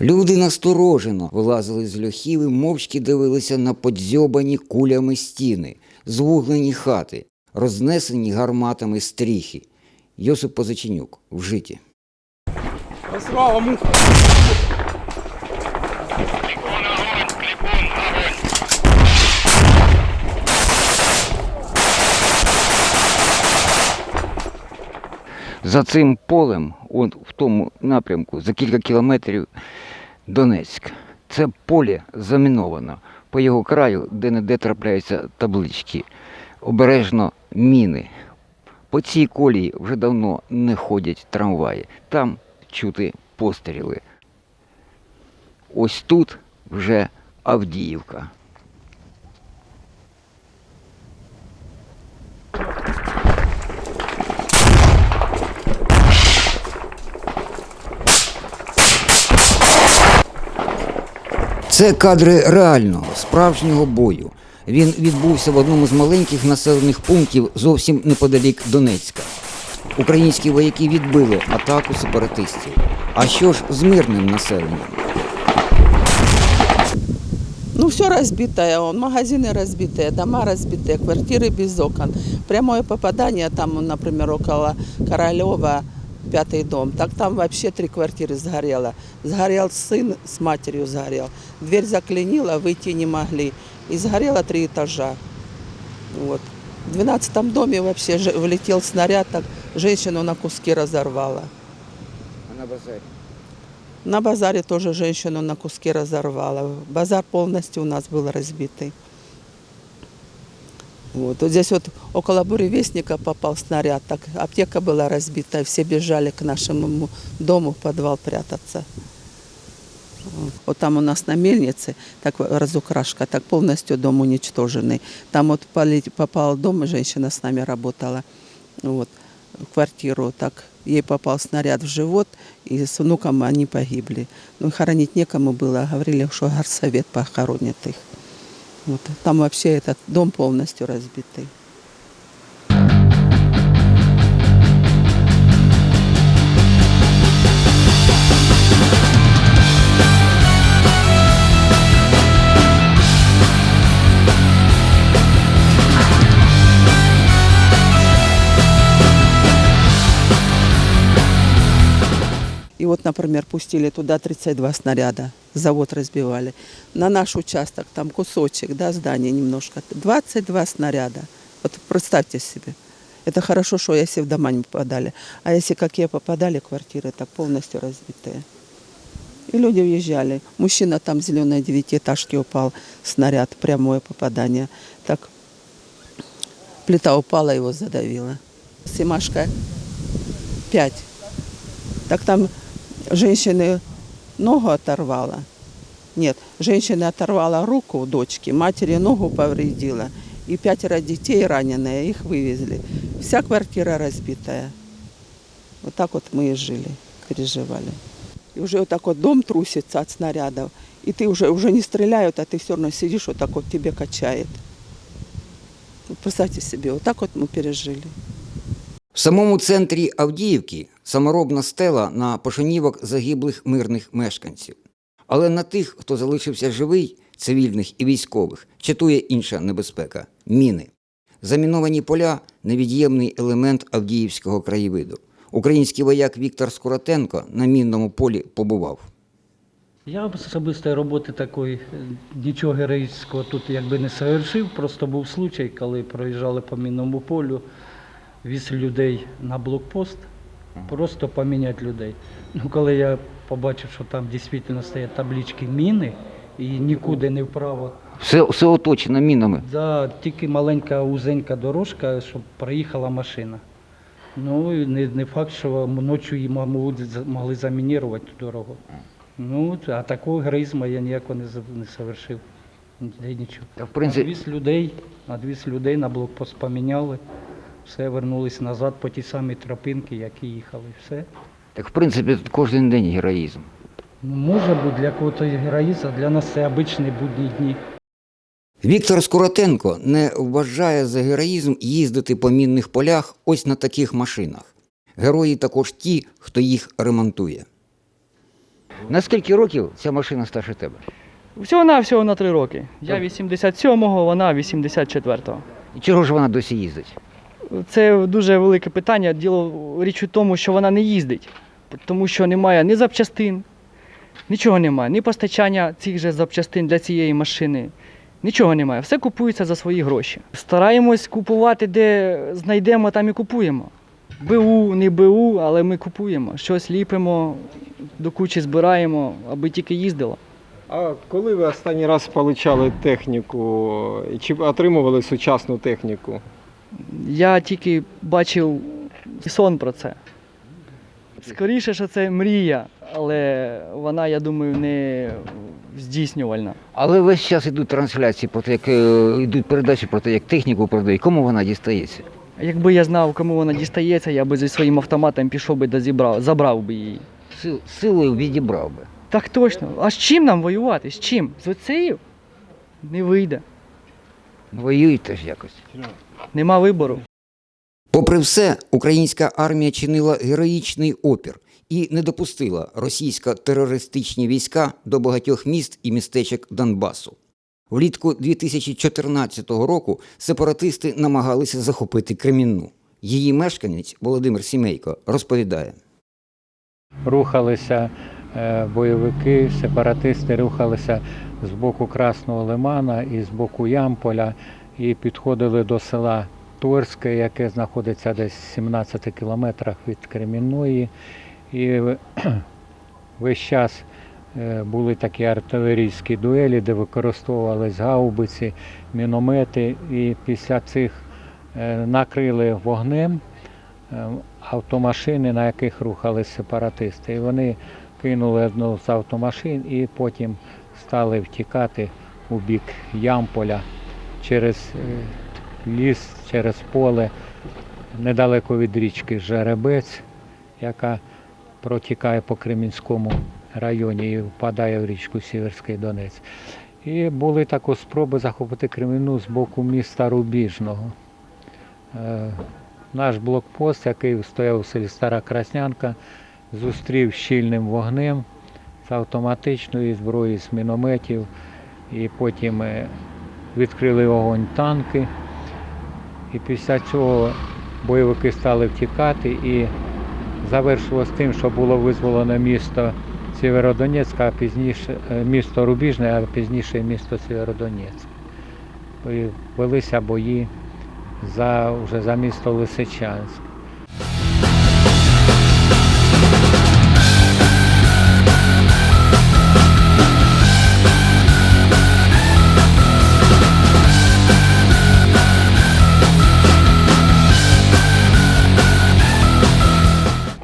Люди насторожено вилазили з льохів і мовчки дивилися на подзьобані кулями стіни, звуглені хати, рознесені гарматами стріхи. Йосип Позиченюк в житті. Слава муха! За цим полем, от в тому напрямку, за кілька кілометрів Донецьк. Це поле заміновано. По його краю, де не де трапляються таблички. Обережно міни. По цій колії вже давно не ходять трамваї. Там чути постріли. Ось тут вже Авдіївка. Це кадри реального, справжнього бою. Він відбувся в одному з маленьких населених пунктів зовсім неподалік Донецька. Українські вояки відбили атаку сепаратистів. А що ж з мирним населенням? Ну, все разбитое, он, магазины разбитые, дома разбитые, квартиры без окон. Прямое попадание, там, например, около Королева, пятый дом, так там вообще три квартиры сгорело. Сгорел сын с матерью сгорел. Дверь заклинила, выйти не могли. И сгорело три этажа. Вот. В двенадцатом доме вообще же- влетел снаряд, так женщину на куски разорвало. А на базарі? На базаре тоже женщину на куски разорвало. Базар полностью у нас был разбитый. Вот. вот здесь вот около буревестника попал снаряд, так аптека была разбита, все бежали к нашему дому в подвал прятаться. Вот там у нас на мельнице, так разукрашка, так полностью дом уничтоженный. Там вот попал дом, женщина с нами работала, вот, в квартиру, так ей попал снаряд в живот, и с внуком они погибли. Ну, хоронить некому было, говорили, что горсовет похоронит их. Вот. Там вообще этот дом полностью разбитый. И вот, например, пустили туда 32 снаряда, завод разбивали. На наш участок, там кусочек, да, здание немножко, 22 снаряда. Вот представьте себе. Это хорошо, что если в дома не попадали. А если какие попадали квартиры, так полностью разбитые. И люди уезжали. Мужчина там зеленой девятиэтажке упал, снаряд, прямое попадание. Так плита упала, его задавила. Симашка 5. Так там женщины ногу оторвала. Нет, женщина оторвала руку у дочки, матери ногу повредила. И пятеро детей раненые, их вывезли. Вся квартира разбитая. Вот так вот мы и жили, переживали. И уже вот так вот дом трусится от снарядов. И ты уже, уже не стреляют, а ты все равно сидишь, вот так вот тебе качает. Представьте себе, вот так вот мы пережили. В самому центрі Авдіївки саморобна стела на пошанівок загиблих мирних мешканців. Але на тих, хто залишився живий, цивільних і військових, чатує інша небезпека міни. Заміновані поля невід'ємний елемент Авдіївського краєвиду. Український вояк Віктор Скоротенко на мінному полі побував. Я особистої роботи такої е, нічого героїчного тут якби не совершив. Просто був случай, коли проїжджали по мінному полю, віз людей на блокпост, просто поміняти людей. Ну, коли я побачив, що там дійсно стоять таблички міни і нікуди не вправо. Все, все оточено мінами. Да, тільки маленька узенька дорожка, щоб проїхала машина. Ну, і не, не факт, що ночі її могли замінірувати ту дорогу. Ну, а такого героїзму я ніякого не, за- не совершив. Ніде нічого. Та, в принципі, Надвіз людей, надвіз людей на блокпост поміняли, все, вернулись назад по тій самій тропинці, які їхали. Все. так в принципі тут кожен день героїзм. Ну, може бути для когось героїзм, а для нас це обичні будні дні. Віктор Скоротенко не вважає за героїзм їздити по мінних полях ось на таких машинах. Герої також ті, хто їх ремонтує. На скільки років ця машина старше тебе? Всього на всього на три роки. Я 87-го, вона 84-го. І чого ж вона досі їздить? Це дуже велике питання. Діло річ у тому, що вона не їздить, тому що немає ні запчастин, нічого немає, ні постачання цих же запчастин для цієї машини. Нічого немає, все купується за свої гроші. Стараємось купувати, де знайдемо, там і купуємо. БУ, не БУ, але ми купуємо. Щось ліпимо, до кучі збираємо, аби тільки їздило. А коли ви останній раз получали техніку? Чи отримували сучасну техніку? Я тільки бачив сон про це. Скоріше, що це мрія, але вона, я думаю, не здійснювальна. Але весь час йдуть трансляції про те, як е, йдуть передачі про те, як техніку продають. Кому вона дістається? Якби я знав, кому вона дістається, я би зі своїм автоматом пішов би да зібрав, забрав би її. Сил, силою відібрав би. Так точно. А з чим нам воювати? З чим? З оцею? Не вийде. Воюють теж якось. Нема вибору. Попри все, українська армія чинила героїчний опір і не допустила російсько-терористичні війська до багатьох міст і містечок Донбасу. Влітку 2014 року сепаратисти намагалися захопити Кремінну. Її мешканець Володимир Сімейко розповідає. рухалися е, бойовики, сепаратисти рухалися з боку Красного Лимана і з боку Ямполя і підходили до села Торське, яке знаходиться десь 17 кілометрах від Кремінної. І весь час е, були такі артилерійські дуелі, де використовувались гаубиці, міномети. І після цих е, накрили вогнем е, автомашини, на яких рухались сепаратисти. І вони кинули одну з автомашин і потім стали втікати у бік Ямполя через е, ліс, через поле, недалеко від річки Жеребець, яка протікає по Кремінському районі і впадає в річку Сіверський Донець. І були також спроби захопити Кремінну з боку міста Рубіжного. Е, наш блокпост, який стояв у селі Стара Краснянка, зустрів щільним вогнем з автоматичної зброї, з мінометів, і потім е, відкрили вогонь танки. І після цього бойовики стали втікати і завершилось тим, що було визволено місто Сєвєродонецьк, а пізніше е, місто Рубіжне, а пізніше місто Сєвєродонецьк. Велися бої за, вже за місто Лисичанськ.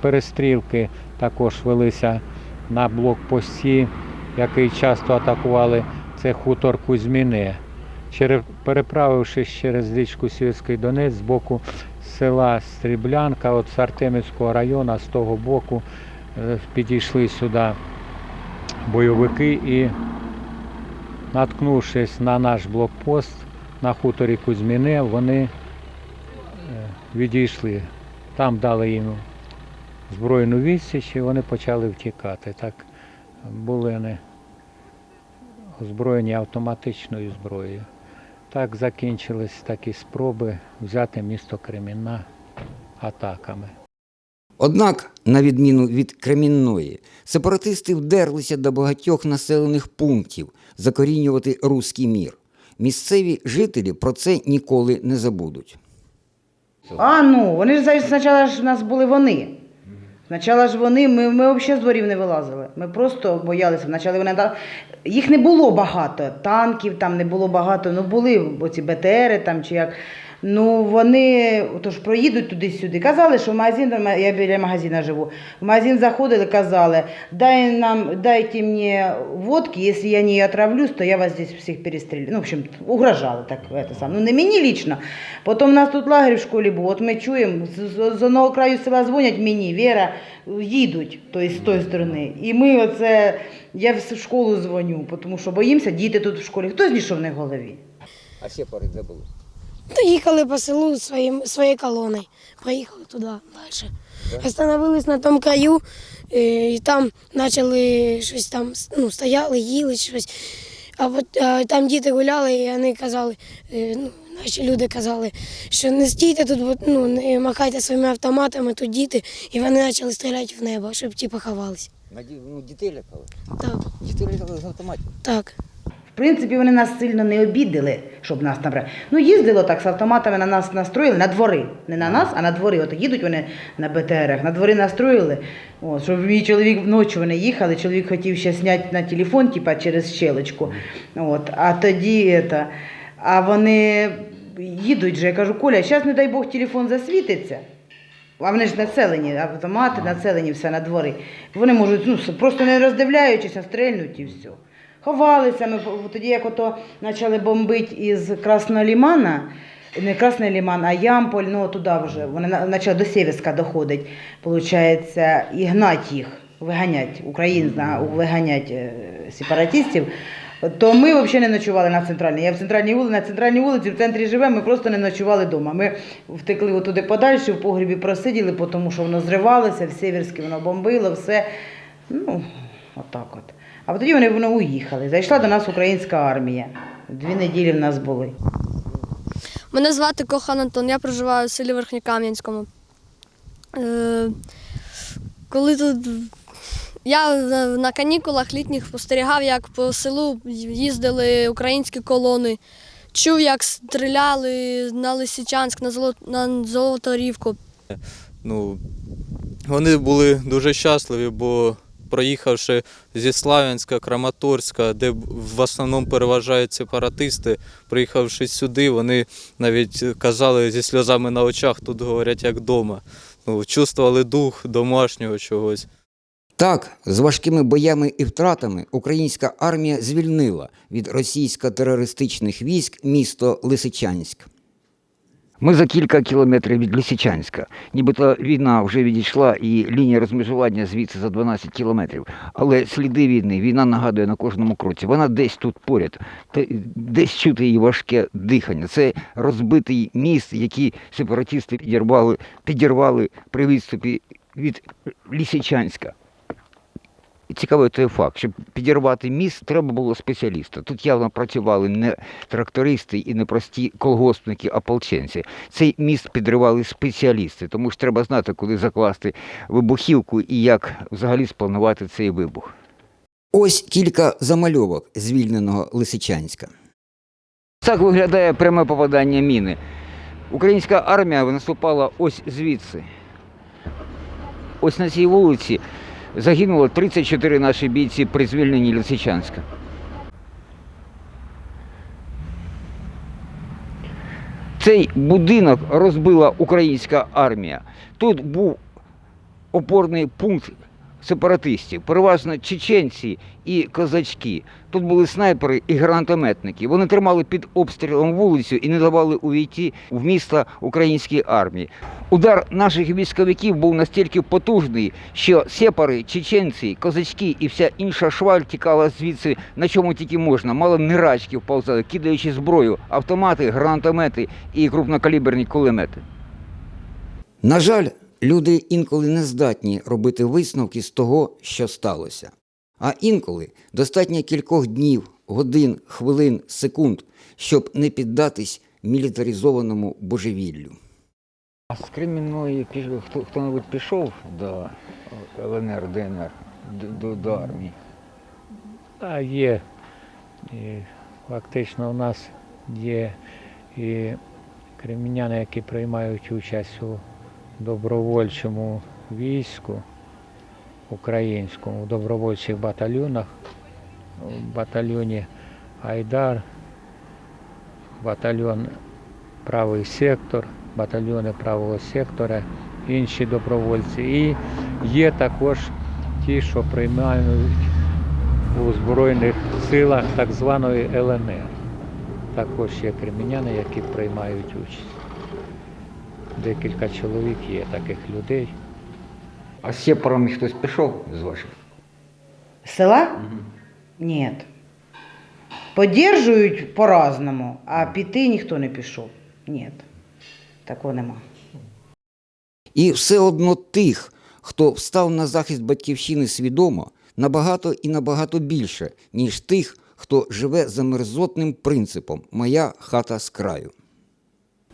Перестрілки також велися на блокпості, який часто атакували. Це хутор Кузьміне. Переправившись через річку Сільський Донець з боку села Стріблянка, от з Артемівського району, з того боку, е, підійшли сюди бойовики і, наткнувшись на наш блокпост на хуторі Кузьміне, вони е, відійшли. Там дали їм збройну відсіч і вони почали втікати. Так були вони озброєні автоматичною зброєю. Так закінчились такі спроби взяти місто Кремінна атаками. Однак, на відміну від Кремінної, сепаратисти вдерлися до багатьох населених пунктів закорінювати руський мір. Місцеві жителі про це ніколи не забудуть. А ну, вони ж спочатку ж у нас були вони. Спочатку ж вони, ми, ми взагалі з дворів не вилазили. Ми просто боялися. Вначалі вони їх не було багато, танків там не було багато. Ну були оці БТРи там чи як. Ну вони тож проїдуть туди-сюди. Казали, що в магазин, я біля магазина живу. В магазин заходили, казали, дай нам, дайте мені водки, якщо я не отравлюсь, то я вас здесь всіх перестрілю. Ну, в общем, угрожали так. Это сам. Ну не мені лічно. Потім у нас тут лагерь в школі був. От ми чуємо, з, з, одного краю села дзвонять мені, Віра, їдуть тобто, з тої сторони. І ми оце, я в школу дзвоню, тому що боїмося, діти тут в школі. Хто знайшов них голові? А сепари де були? То їхали по селу своїм, своєю колоною. Поїхали туди далі. Остановились на тому краю, е, і там почали щось там, ну, стояли, їли щось. А от, там діти гуляли, і вони казали, е, ну, наші люди казали, що не стійте тут, ну, не махайте своїми автоматами, тут діти, і вони почали стріляти в небо, щоб ті поховалися. Ну, дітей лякали. Так, Дітей лякали з автоматів. так. В принципі, вони нас сильно не обідали, щоб нас набрати. Ну, їздило так з автоматами на нас настроїли, на двори. Не на нас, а на двори. От їдуть вони на БТРах, на двори настроїли. От, щоб мій чоловік вночі вони їхали, чоловік хотів ще зняти на телефон, типа через щелочку. От, а тоді это, а вони їдуть же. Я кажу, Коля, зараз, не дай Бог, телефон засвітиться. А вони ж населені, автомати населені все на двори. Вони можуть ну, просто не роздивляючись, а стрельнуть і все. Ховалися ми тоді, як ото почали бомбити із Красного Лімана, не Красний Ліман, а Ямполь, ну туди вже. Вони почали до Сєвєрська доходить, виходить, і гнать їх, виганять, українців, виганять е, сепаратистів. То ми взагалі не ночували на центральній. Я в центральній вулиці, на центральній вулиці в центрі живемо, ми просто не ночували вдома. Ми втекли туди подальше, в погрібі просиділи, тому що воно зривалося, в Сєвєрській воно бомбило, все. Ну, отак от. А тоді вони воно уїхали. Зайшла до нас українська армія. Дві неділі в нас були. Мене звати Кохан Антон, я проживаю в селі Верхньокам'янському. Е, коли тут я на- канікулах літніх спостерігав, як по селу їздили українські колони. Чув, як стріляли на Лисичанськ, на, Золо... на Золоторівку. ну, вони були дуже щасливі, бо проїхавши зі Славянська, Краматорська, де в основному переважають сепаратисти, приїхавши сюди, вони навіть казали зі сльозами на очах, тут говорять як вдома. Ну, чувствували дух домашнього чогось. Так, з важкими боями і втратами українська армія звільнила від російсько-терористичних військ місто Лисичанськ. Ми за кілька кілометрів від Лисичанська. Нібито війна вже відійшла і лінія розмежування звідси за 12 кілометрів. Але сліди війни, війна нагадує на кожному кроці. Вона десь тут поряд, десь чути її важке дихання. Це розбитий міст, який сепаратисти підірвали, підірвали при відступі від Лисичанська. І цікавий той факт, щоб підірвати міст, треба було спеціаліста. Тут явно працювали не трактористи і не прості колгоспники, а ополченці. Цей міст підривали спеціалісти, тому ж треба знати, куди закласти вибухівку і як взагалі спланувати цей вибух. Ось кілька замальовок звільненого Лисичанська. Так виглядає пряме попадання міни. Українська армія наступала ось звідси. Ось на цій вулиці загинуло 34 наші бійці при звільненні Лисичанська. Цей будинок розбила українська армія. Тут був опорний пункт сепаратистів, переважно чеченці і козачки. Тут були снайпери і гранатометники. Вони тримали під обстрілом вулицю і не давали увійти в місто українській армії. Удар наших військовиків був настільки потужний, що сепари, чеченці, козачки і вся інша шваль тікала звідси на чому тільки можна. Мало не рачки вповзали, кидаючи зброю, автомати, гранатомети і крупнокаліберні кулемети. На жаль, люди інколи не здатні робити висновки з того, що сталося. А інколи достатньо кількох днів, годин, хвилин, секунд, щоб не піддатись мілітаризованому божевіллю. А з Кремінної хто, хто-небудь пішов до ЛНР, ДНР, до, до армії? Та є. І фактично у нас є і креміняни, які приймають участь у добровольчому війську українському, у добровольчих батальйонах, у батальйоні Айдар, батальйон правий сектор, батальйони правого сектора, інші добровольці. І є також ті, що приймають у Збройних силах так званої ЛНР. Також є креміняни, які приймають участь. Декілька чоловік є таких людей. А з сепарами хтось пішов з ваших? З Села? Ні. Поддержують по-разному, а піти ніхто не пішов. Ні. Такого нема. І все одно тих, хто встав на захист батьківщини свідомо, набагато і набагато більше, ніж тих, хто живе за мерзотним принципом Моя хата з краю.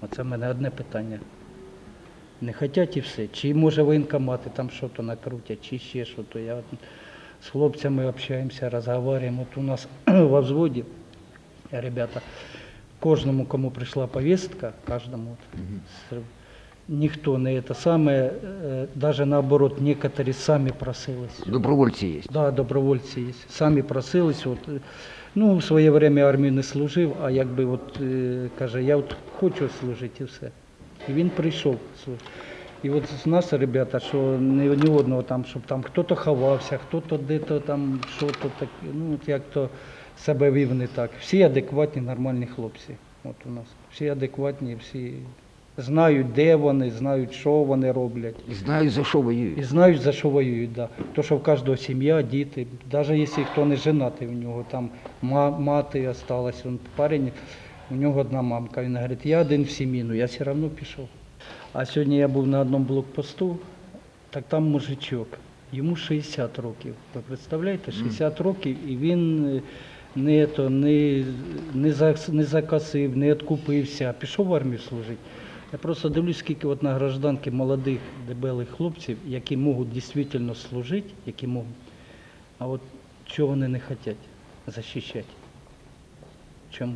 Оце в мене одне питання. Не хотять і все. Чи може воєнкомати там щось накрутять, чи ще щось. Я от з хлопцями общаємося, розговорюємо. От у нас во взводі, ребята, кожному, кому прийшла повістка, кожному, от, ніхто не це саме, навіть наоборот, некоторі самі просились. Добровольці є. Да, добровольці є. Самі просились. От, е, ну, в своє время армію не служив, а якби от, е, каже, я от хочу служити і все. І він прийшов. І от з нас, ребята, що не ні одного там, щоб там хто-то ховався, хто-то де-то там, що-то таке, ну як то себе вів не так. Всі адекватні, нормальні хлопці. От у нас. Всі адекватні, всі знають, де вони, знають, що вони роблять. І знають, за що воюють. І знають, за що воюють, да. То, що в кожного сім'я, діти, навіть якщо хто не женатий, у нього там мати осталась, він парень, у нього одна мамка. Він говорить, я один в сім'ї, ну я все одно пішов. А сьогодні я був на одному блокпосту, так там мужичок, йому 60 років. Ви представляєте, 60 років, і він е, не, то, не, не, зак- не закосив, не відкупився, а пішов в армію служити. Я просто дивлюсь, скільки от на гражданки молодих дебелих хлопців, які можуть дійсно служити, які можуть, а от чого вони не хочуть захищати. Чому?